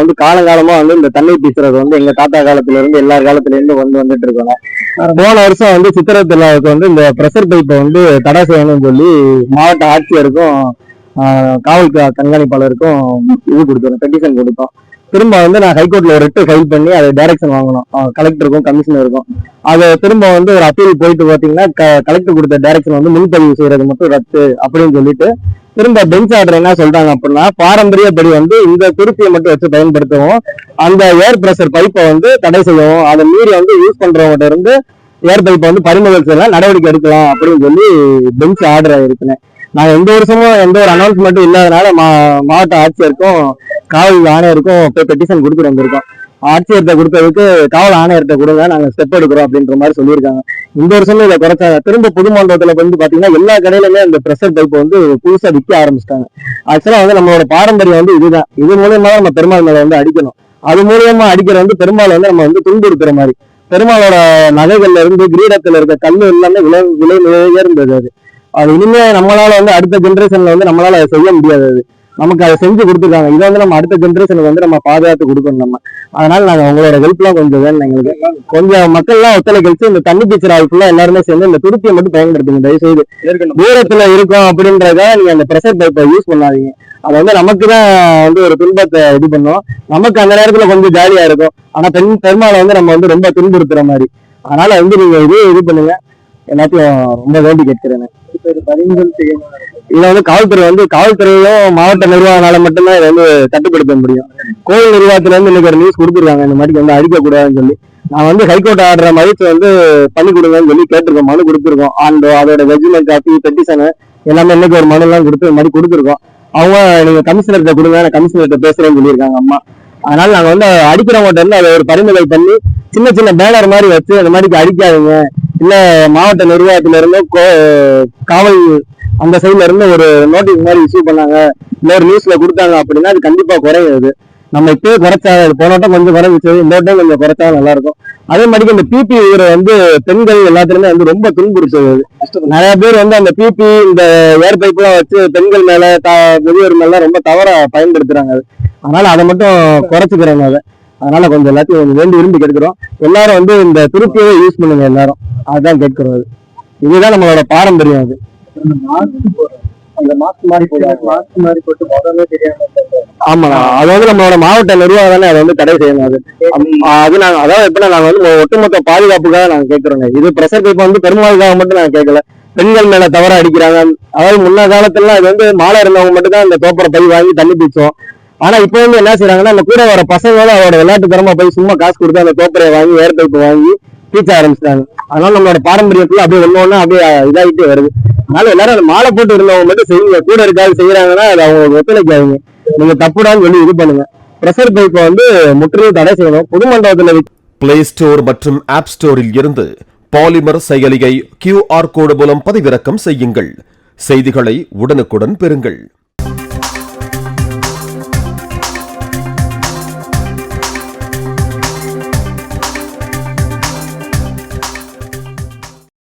வந்து காலங்காலமா வந்து இந்த தண்ணீர் பீசுறது வந்து எங்க தாத்தா காலத்துல இருந்து எல்லார் காலத்துல இருந்து வந்து வந்துட்டு இருக்கோம். போன வருஷம் வந்து சித்திரை திருவிழாவுக்கு வந்து இந்த ப்ரெஷர் பைப்பை வந்து தடை செய்யணும்னு சொல்லி மாவட்ட ஆட்சியருக்கும் ஆஹ், காவல் கண்காணிப்பாளருக்கும் இது கொடுத்தோம் பெட்டிஷன் கொடுத்தோம். திரும்ப வந்து நான் ஹைகோர்ட்ல ஒரு ரிட்டு ஃபைல் பண்ணி அதை டைரக்ஷன் வாங்கணும். கலெக்டருக்கும் கமிஷனருக்கும் அதை திரும்ப வந்து ஒரு அப்பீல் போயிட்டு பாத்தீங்கன்னா கலெக்டர் கொடுத்த டைரக்ஷன் வந்து முன்பதிவு செய்யறது மட்டும் ரத்து அப்படின்னு சொல்லிட்டு திரும்ப பெஞ்ச் ஆர்டர் என்ன சொல்றாங்க அப்படின்னா பாரம்பரியப்படி வந்து இந்த துருப்பியை மட்டும் வச்சு பயன்படுத்தவும் அந்த ஏர் பிரஷர் பைப்பை வந்து தடை செய்யவும் அதை மீறி வந்து யூஸ் பண்றவங்கிட்ட இருந்து ஏர் பைப்பை வந்து பறிமுதல் செய்யலாம் நடவடிக்கை எடுக்கலாம் அப்படின்னு சொல்லி பெஞ்ச் ஆர்டர் ஆயிருக்குன்னு நான் எந்த வருஷமும் எந்த ஒரு அனௌன்ஸ்மெண்ட்டும் இல்லாதனால மா மாவட்ட ஆட்சியருக்கும் காவல் ஆணையருக்கும் போய் பெட்டிஷன் கொடுத்துட்டு வந்திருக்கோம். ஆட்சியர்கிட்ட கொடுத்ததுக்கு காவல் ஆணையர்கிட்ட கொடுங்க நாங்க ஸ்டெப் எடுக்கிறோம் அப்படின்ற மாதிரி சொல்லியிருக்காங்க. இந்த வருஷமும் இதை குறைச்சாங்க. திரும்ப புது வந்து பாத்தீங்கன்னா எல்லா கடையிலுமே அந்த ப்ரெஷர் பைப் வந்து புதுசா விற்க ஆரம்பிச்சிட்டாங்க. ஆக்சுவலா வந்து நம்மளோட பாரம்பரியம் வந்து இதுதான். இது மூலியமா நம்ம பெருமாள் மேல வந்து அடிக்கணும். அது மூலியமா அடிக்கிற வந்து பெருமாள் வந்து நம்ம வந்து துன்புறுத்துற மாதிரி. பெருமாளோட நகைகள்ல இருந்து கிரீடத்துல இருக்க கல்லு எல்லாமே விலை விலை உயர்ந்தது அது. அது இனிமே நம்மளால வந்து அடுத்த ஜென்ரேஷன்ல வந்து நம்மளால அதை செய்ய முடியாது அது. நமக்கு அதை செஞ்சு கொடுத்துருக்காங்க. இதை வந்து நம்ம அடுத்த ஜென்ரேஷனுக்கு வந்து நம்ம பாதுகாத்து கொடுக்கணும் நம்ம. அதனால நாங்க உங்களோட ஹெல்ப்லாம் கொஞ்சம் வேணும் எங்களுக்கு. கொஞ்சம் மக்கள்லாம் ஒத்துழைக்கழிச்சு இந்த தண்ணி டீச்சர் ஆளுக்குள்ள எல்லாருமே சேர்ந்து இந்த துருப்பியை மட்டும் பயன்படுத்துங்க. தயவு செய்து தூரத்துல இருக்கும் அப்படின்றத நீங்க அந்த ப்ரெஷர் பைப்பை யூஸ் பண்ணாதீங்க. அது வந்து நமக்கு தான் வந்து ஒரு துன்பத்தை இது பண்ணும். நமக்கு அந்த நேரத்துல கொஞ்சம் ஜாலியா இருக்கும். ஆனா பெண் பெருமாளை வந்து நம்ம வந்து ரொம்ப துன்புறுத்துற மாதிரி. அதனால வந்து நீங்க இது இது பண்ணுங்க. எல்லாத்தையும் ரொம்ப வேண்டி கேட்கிறேன் இதுல வந்து காவல்துறை வந்து காவல்துறையும் மாவட்ட நிர்வாகனால மட்டும்தான் இதை வந்து கட்டுப்படுத்த முடியும். கோயில் நிர்வாகத்துல இருந்து இன்னைக்கு ஒரு நியூஸ் கொடுத்துருக்காங்க இந்த மாதிரி வந்து அடிக்க கூடாதுன்னு சொல்லி. நான் வந்து ஹைகோர்ட் ஆர்டர் மதிச்சு வந்து பண்ணி கொடுங்கன்னு சொல்லி கேட்டிருக்கோம் மனு கொடுத்துருக்கோம். அந்த அதோட வெஜ்மெண்ட் காப்பி பெட்டிஷனு எல்லாமே இன்னைக்கு ஒரு மனு எல்லாம் கொடுத்து இந்த மாதிரி கொடுத்துருக்கோம். அவங்க நீங்க கமிஷனர்கிட்ட கொடுங்க நான் கமிஷனர்கிட்ட பேசுறேன்னு சொல்லியிருக்காங்க அம்மா. அதனால நாங்க வந்து அடிக்கிறவங்ககிட்ட இருந்து அதை ஒரு பரிந்துரை பண்ணி சின்ன சின்ன பேனர் மாதிரி வச்சு அந்த மாதிரி அடிக்காதீங்க. இல்ல மாவட்ட நிர்வாகத்துல இருந்து கோ- காவல் அந்த சைட்ல இருந்து ஒரு நோட்டீஸ் மாதிரி இஷ்யூ பண்ணாங்க. இல்ல ஒரு நியூஸ்ல கொடுத்தாங்க அப்படின்னா அது கண்டிப்பா குறையும் அது நம்ம இப்பயே குறைச்சா அது போன வட்டம் கொஞ்சம் குறைஞ்சிச்சு இந்த வட்டம் கொஞ்சம் குறைச்சா நல்லா இருக்கும் அதே மாதிரி இந்த பிபி உயிரை வந்து பெண்கள் எல்லாத்துலயுமே வந்து ரொம்ப துன்புறுத்துவது நிறைய பேர் வந்து அந்த பிபி இந்த ஏர் பைப் எல்லாம் வச்சு பெண்கள் மேல த- முதியோர் மேல ரொம்ப தவற பயன்படுத்துறாங்க அது. அதனால அதை மட்டும் குறைச்சிக்கிறாங்க அதை அதனால கொஞ்சம் எல்லாத்தையும் கொஞ்சம் வேண்டி விரும்பி கேட்கிறோம். எல்லாரும் வந்து இந்த துருப்பியவே யூஸ் பண்ணுங்க எல்லாரும். அதுதான் கேட்கிறோம் அது இதுதான் நம்மளோட பாரம்பரியம் அது. ஆமா அது வந்து நம்மளோட மாவட்ட நிர்வாகம் தானே அதை வந்து தடை செய்யணும் அது. நாங்க அதாவது எப்படின்னா நாங்க வந்து ஒட்டுமொத்த பாதுகாப்புக்காக நாங்க கேட்கிறோங்க. இது பிரஷர் பைப் வந்து பெருமாளுக்காக மட்டும் நாங்க கேட்கல. பெண்கள் மேல தவற அடிக்கிறாங்க அதாவது முன்ன காலத்துல இது வந்து மாலை இருந்தவங்க மட்டும் தான் இந்த தோப்பரை பை வாங்கி தண்ணி பீச்சோம் ஆனா இப்போ வந்து என்ன செய்யறாங்கன்னா அந்த கூட வர பசங்களோட அவரோட விளையாட்டு தரமா போய் சும்மா காசு கொடுத்து அந்த தோப்பரையை வாங்கி ஏர் பைப்பு வாங்கி பீச்ச ஆரம்பிச்சிட்டாங்க. அதனால நம்மளோட பாரம்பரியத்துல அப்படியே ஒண்ணு ஒண்ணு அப்படியே இதாகிட்டே வருது. அதனால எல்லாரும் அந்த மாலை போட்டு இருந்தவங்க மட்டும் செய்யுங்க. கூட இருக்காது செய்யறாங்கன்னா அது அவங்க ஒத்துழைக்காதீங்க. நீங்க தப்புடான்னு சொல்லி இது பண்ணுங்க. ப்ரெஷர் பைப்பை வந்து முற்றிலும் தடை செய்யணும். பொது பிளே ஸ்டோர் மற்றும் ஆப் ஸ்டோரில் இருந்து பாலிமர் செயலியை கியூஆர் கோடு மூலம் பதிவிறக்கம் செய்யுங்கள். செய்திகளை உடனுக்குடன் பெறுங்கள்.